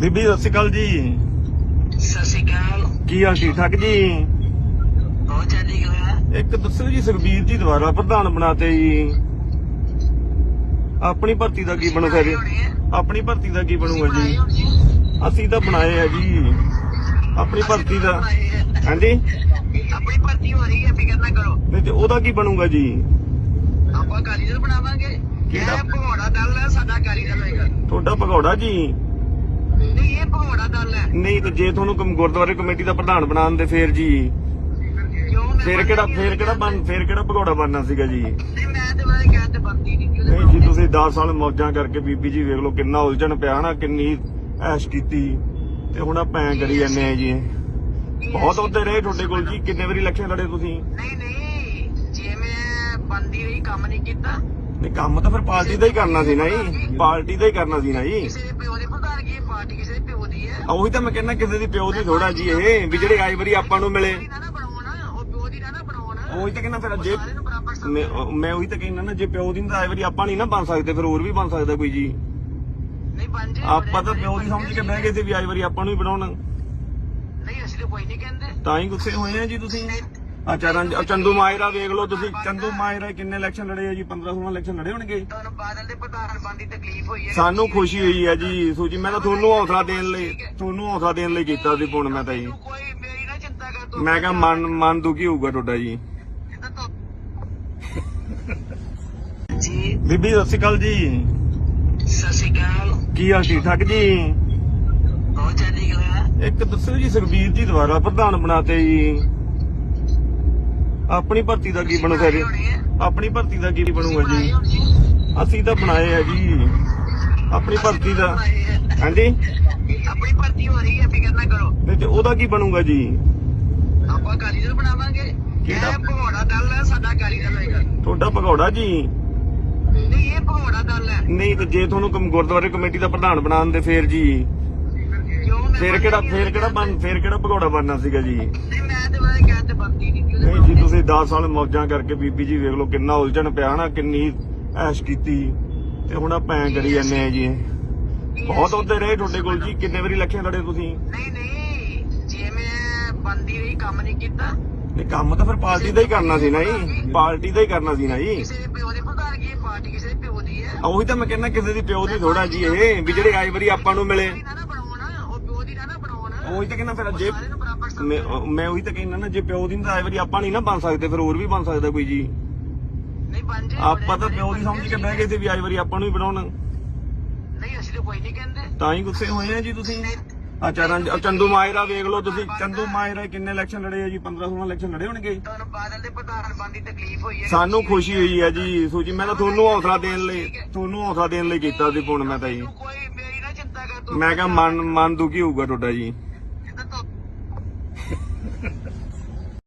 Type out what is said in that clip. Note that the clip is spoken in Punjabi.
ਬੀਬੀ ਸਤਿ ਸ਼੍ਰੀ ਅਕਾਲ ਜੀ। ਸਤਿ ਸ਼੍ਰੀ ਅਕਾਲ। ਕੀ ਹਾਲ ਠੀਕ ਠਾਕ ਜੀ? ਬਹੁਤ ਚੰਗੀ ਗੱਲ ਇੱਕ ਦੱਸੋ ਜੀ ਸੁਖਬੀਰ ਜੀ ਦੁਆਰਾ ਪ੍ਰਧਾਨ ਬਣਾਤੇ ਜੀ। ਆਪਣੀ ਭਰਤੀ ਦਾ ਕੀ ਬਣੂ ਫਿਰ ਆਪਣੀ ਭਰਤੀ ਦਾ ਕੀ ਬਣੂਗਾ ਜੀ? ਅਸੀਂ ਤਾਂ ਬਣਾਏ ਆ ਜੀ। ਆਪਣੀ ਭਰਤੀ ਦਾ ਹਾਂਜੀ? ਆਪਣੀ ਭਰਤੀ ਹੋ ਰਹੀ ਹੈ ਫਿਕਰ ਨਾ ਕਰੋ। ਨਹੀਂ ਤੇ ਉਹਦਾ ਕੀ ਬਣੂਗਾ ਜੀ? ਆਪਾਂ ਕਾਰੀਗਰ ਬਣਾਵਾਂਗੇ। ਕਿਹੜਾ? ਭਗੌੜਾ ਦਲ ਹੈ ਸਾਡਾ ਕਾਰੀਗਰ ਹੋਏਗਾ। ਤੁਹਾਡਾ ਭਗੌੜਾ ਜੀ? ਨਹੀਂ ਇਹ ਭਗੌੜਾ ਹੈ। ਨਹੀਂ ਤੇ ਜੇ ਤੁਹਾਨੂੰ ਕਮ- ਗੁਰਦੁਆਰੇ ਕਮੇਟੀ ਦਾ ਪ੍ਰਧਾਨ ਬਣਾਉਣ ਦੇ ਫੇਰ ਜੀ। ਕਿਉਂ ਮੈਂ ਫੇਰ ਕਿਹੜਾ ਫੇਰ ਕਿਹੜਾ ਬਣ ਫੇਰ ਕਿਹੜਾ ਭਗੌੜਾ ਬਣਨਾ ਸੀਗਾ ਜੀ? ਨਹੀਂ ਮੈਂ ਤੇ ਮੈਂ ਕਹਿ ਤੇ ਬੰਦੀ ਨਹੀਂ ਕਿਉਂ ਨਹੀਂ ਜੀ ਤੁਸੀਂ 10 ਸਾਲ ਮੌਜਾਂ ਕਰਕੇ ਬੀਬੀ ਜੀ ਵੇਖ ਲਓ ਕਿੰਨਾ ਉਲਝਣ ਪਿਆ ਨਾ ਕਿੰਨੀ ਐਸ਼ ਕੀਤੀ। ਤੇ ਹੁਣ ਆਪਾਂ ਐਂ ਕਰੀ ਜਾਂਦੇ ਆ ਜੀ। ਬਹੁਤ ਉੱਤੇ ਰਹੇ ਤੁਹਾਡੇ ਕੋਲ ਜੀ ਕਿੰਨੇ ਵਾਰੀ ਇਲੈਕਸ਼ਨ ਲੜੇ ਤੁਸੀਂ? ਨਹੀਂ ਨਹੀਂ ਜੇ ਮੈਂ ਬੰਦੀ ਰਹੀ ਕੰਮ ਨਹੀਂ ਕੀਤਾ। ਨਹੀਂ ਕੰਮ ਤਾਂ ਫਿਰ ਪਾਰਟੀ ਦਾ ਹੀ ਕਰਨਾ ਸੀ ਨਾ ਜੀ। ਪਾਰਟੀ ਦਾ ਹੀ ਕਰਨਾ ਸੀ ਨਾ ਜੀ। ਕਿਸੇ ਦੇ ਪਿਓ ਦੇ ਪ੍ਰਧਾਨਗੀ ਇਹ ਪਾਰਟੀ ਕਿਸੇ ਦੇ ਪਿਓ ਦੀ ਹੈ ਆ ਉਹੀ ਤਾਂ ਮੈਂ ਕਹਿੰਦਾ ਕਿਸੇ ਦੀ ਪਿਓ ਦੀ ਥੋੜਾ ਜੀ ਇਹ ਵੀ ਜਿਹੜੇ ਆਈ ਵਾਰੀ ਆਪਾਂ ਨੂੰ ਮਿਲੇ। ਉਹ ਤਾਂ ਕਹਿੰਦਾ ਫਿਰ ਜੇ ਮੈਂ ਉਹੀ ਤਾਂ ਕਹਿੰਦਾ ਨਾ ਜੇ ਪਿਓ ਦੀ ਤਾਂ ਆਈ ਵਾਰੀ ਆਪਾਂ ਨਹੀਂ ਨਾ ਬਣ ਸਕਦੇ ਫਿਰ ਹੋਰ ਵੀ ਬਣ ਸਕਦਾ ਕੋਈ ਜੀ। ਆਪਾਂ ਤਾਂ ਪਿਓ ਦੀ ਸਮਝ ਕੇ ਬਹਿ ਗਏ ਸੀ ਵੀ ਆਈ ਵਾਰੀ ਆਪਾਂ ਨੂੰ ਹੀ ਬਣਾਉਣਾ। ਨਹੀਂ ਅਸੀਂ ਤਾਂ ਕੋਈ ਨਹੀਂ ਕਹਿੰਦੇ। ਤਾਂ ਹੀ ਗੁੱਸੇ ਹੋਏ ਆ ਜੀ ਤੁਸੀਂ। ਆ ਚਰਨ ਆ ਚੰਦੂ ਮਾਇਰਾ ਵੇਖ ਲਓ ਤੁਸੀਂ। ਚੰਦੂ ਮਾਇਰਾ ਕਿੰਨੇ ਇਲੈਕਸ਼ਨ ਲੜੇ ਆ ਜੀ? 15 16 ਇਲੈਕਸ਼ਨ ਲੜੇ ਹੋਣਗੇ। ਤੁਹਾਨੂੰ ਬਾਦਲ ਦੇ ਪ੍ਰਧਾਨ ਬਣ ਦੀ ਤਕਲੀਫ ਹੋਈ ਹੈ ਸਾਨੂੰ ਖੁਸ਼ੀ ਹੋਈ ਹੈ ਜੀ। ਸੂਜੀ ਮੈਂ ਤਾਂ ਤੁਹਾਨੂੰ ਹੌਸਲਾ ਦੇਣ ਲਈ ਤੁਹਾਨੂੰ ਹੌਸਲਾ ਦੇਣ ਲਈ ਕੀਤਾ ਸੀ ਫੋਨ ਮੈਂ ਤਾਂ ਜੀ। ਤੂੰ ਕੋਈ ਮੇਰੀ ਨਾ ਚਿੰਤਾ ਕਰ ਤੂੰ ਮੈਂ ਕਿਹਾ ਮਨ ਮਨ ਦੁਖੀ ਹੋਊਗਾ ਤੁਹਾਡਾ ਜੀ। ਜਿੱਦਾਂ ਤੂੰ ਜੀ। ਬੀਬੀ ਸਤਿ ਸ਼੍ਰੀ ਅਕਾਲ ਜੀ। ਸਤਿ ਸ਼੍ਰੀ ਅਕਾਲ। ਕੀ ਹਾਲ ਠੀਕ ਠਾਕ ਜੀ? ਬਹੁਤ ਚੰਗੀ ਗੱਲ ਇੱਕ ਦੱਸੋ ਜੀ ਸੁਖਬੀਰ ਜੀ ਦੁਆਰਾ ਪ੍ਰਧਾਨ ਬਣਾਤੇ ਜੀ। ਆਪਣੀ ਭਰਤੀ ਦਾ ਕੀ ਬਣੂ ਫਿਰ ਆਪਣੀ ਭਰਤੀ ਦਾ ਕੀ ਬਣੂਗਾ ਜੀ? ਅਸੀਂ ਤਾਂ ਬਣਾਏ ਆ ਜੀ। ਆਪਣੀ ਭਰਤੀ ਦਾ। ਹਾਂਜੀ? ਆਪਣੀ ਭਰਤੀ ਹੋ ਰਹੀ ਹੈ ਫਿਕਰ ਨਾ ਕਰੋ। ਤੇ ਉਹਦਾ ਕੀ ਬਣੂਗਾ ਜੀ? ਆਪਾਂ ਕਾਰੀਗਰ ਬਣਾਵਾਂਗੇ। ਕਿਹੜਾ? ਭਗੌੜਾ ਦਲ ਹੈ ਸਾਡਾ ਕਾਰੀਗਰ ਹੋਏਗਾ। ਤੁਹਾਡਾ ਭਗੌੜਾ ਜੀ? ਨਹੀਂ ਇਹ ਭਗੌੜਾ ਦਲ ਹੈ ਨਹੀਂ ਤੇ ਜੇ ਤੁਹਾਨੂੰ ਕਮ- ਗੁਰਦੁਆਰੇ ਕਮੇਟੀ ਦਾ ਪ੍ਰਧਾਨ ਬਣਾਉਣ ਦੇ ਫੇਰ ਜੀ? ਫੇਰ ਕਿਹੜਾ ਫੇਰ ਕਿਹੜਾ ਬਣ ਫੇਰ ਕਿਹੜਾ ਭਗੌੜਾ ਬਣਨਾ ਸੀਗਾ ਜੀ? ਨਹੀਂ ਮੈਂ ਤੇ ਨਹੀਂ ਜੀ ਤੁਸੀਂ 10 ਸਾਲ ਮੌਜਾਂ ਕਰਕੇ ਬੀਬੀ ਜੀ ਵੇਖ ਲਓ ਕਿੰਨਾ ਉਲਝਣ ਪਿਆ ਨਾ ਕਿੰਨੀ ਐਸ਼ ਕੀਤੀ। ਤੇ ਹੁਣ ਆਪਾਂ ਐਂ ਕਰੀ ਜਾਂਦੇ ਆ ਜੀ। ਬਹੁਤ ਉੱਤੇ ਰਹੇ ਤੁਹਾਡੇ ਕੋਲ ਜੀ ਕਿੰਨੇ ਵਾਰੀ ਇਲੈਕਸ਼ਨ ਲੜੇ ਤੁਸੀਂ? ਨਹੀਂ ਨਹੀਂ ਜੇ ਮੈਂ ਬੰਦੀ ਰਹੀ ਕੰਮ ਨਹੀਂ ਕੀਤਾ। ਨਹੀਂ ਕੰਮ ਤਾਂ ਫਿਰ ਪਾਰਟੀ ਦਾ ਹੀ ਕਰਨਾ ਸੀ ਨਾ ਜੀ। ਪਾਰਟੀ ਦਾ ਹੀ ਕਰਨਾ ਸੀ ਨਾ ਜੀ। ਕਿਸੇ ਦੇ ਪਿਓ ਦੇ ਪ੍ਰਧਾਨਗੀ ਇਹ ਪਾਰਟੀ ਕਿਸੇ ਦੇ ਪਿਓ ਦੀ ਹੈ। ਉਹੀ ਤਾਂ ਮੈਂ ਕਹਿੰਦਾ ਕਿਸੇ ਦੀ ਪਿਓ ਦੀ ਥੋੜਾ ਜੀ ਇਹ ਵੀ ਜਿਹੜੇ ਆਈ ਵਾਰੀ ਆਪਾਂ ਨੂੰ ਮਿਲੇ। ਬਣਾਉਣਾ ਉਹ ਪਿਓ ਦੀ ਨਾ ਨਾ ਬਣਾਉਣਾ। ਉਹੀ ਤਾਂ ਕਹਿੰਦਾ ਫਿਰ ਜੇ ਨੂੰ ਮੈਂ ਮੈਂ ਉਹੀ ਤਾਂ ਕਹਿੰਦਾ ਨਾ ਜੇ ਪਿਓ ਦੀ ਤਾਂ ਆਈ ਵਾਰੀ ਆਪਾਂ ਨਹੀਂ ਨਾ ਬਣ ਸਕਦੇ ਫਿਰ ਹੋਰ ਵੀ ਬਣ ਸਕਦਾ ਕੋਈ ਜੀ। ਨਹੀਂ ਬਣ ਜੇ ਆਪਾਂ ਤਾਂ ਪਿਓ ਦੀ ਸਮਝ ਕੇ ਬਹਿ ਗਏ ਸੀ ਵੀ ਆਈ ਵਾਰੀ ਆਪਾਂ ਨੂੰ ਹੀ ਬਣਾਉਣਾ। ਨਹੀਂ ਅਸੀਂ ਤਾਂ ਕੋਈ ਨਹੀਂ ਕਹਿੰਦੇ। ਤਾਂ ਹੀ ਗੁੱਸੇ ਹੋਏ ਆ ਜੀ ਤੁਸੀਂ। ਆ ਆ ਚੰਦੂ ਮਾਇਰਾ ਵੇਖ ਲਓ ਤੁਸੀਂ। ਚੰਦੂ ਮਾਇਰਾ ਕਿੰਨੇ ਇਲੈਕਸ਼ਨ ਲੜੇ ਆ ਜੀ? 15 16 ਇਲੈਕਸ਼ਨ ਲੜੇ ਹੋਣਗੇ। ਤੁਹਾਨੂੰ ਬਾਦਲ ਦੇ ਪ੍ਰਧਾਨ ਬਣ ਦੀ ਤਕਲੀਫ ਹੋਈ ਹੈ ਸਾਨੂੰ ਖੁਸ਼ੀ ਹੋਈ ਹੈ ਜੀ ਸੂਜੀ ਮੈਂ ਤਾਂ ਤੁਹਾਨੂੰ ਹੌਸਲਾ ਦੇਣ ਲਈ ਤੁਹਾਨੂੰ ਹੌਸਲਾ ਦੇਣ ਲਈ ਕੀਤਾ ਸੀ ਫੋਨ ਮੈਂ ਤਾਂ ਜੀ। ਤੂੰ ਕੋਈ ਮੇਰੀ ਨਾ ਚਿੰਤਾ ਕਰ ਤੂੰ ਮੈਂ ਕਿਹਾ ਮਨ ਮਨ ਦੁਖੀ ਹੋਊਗਾ ਤੁਹਾਡਾ ਜੀ।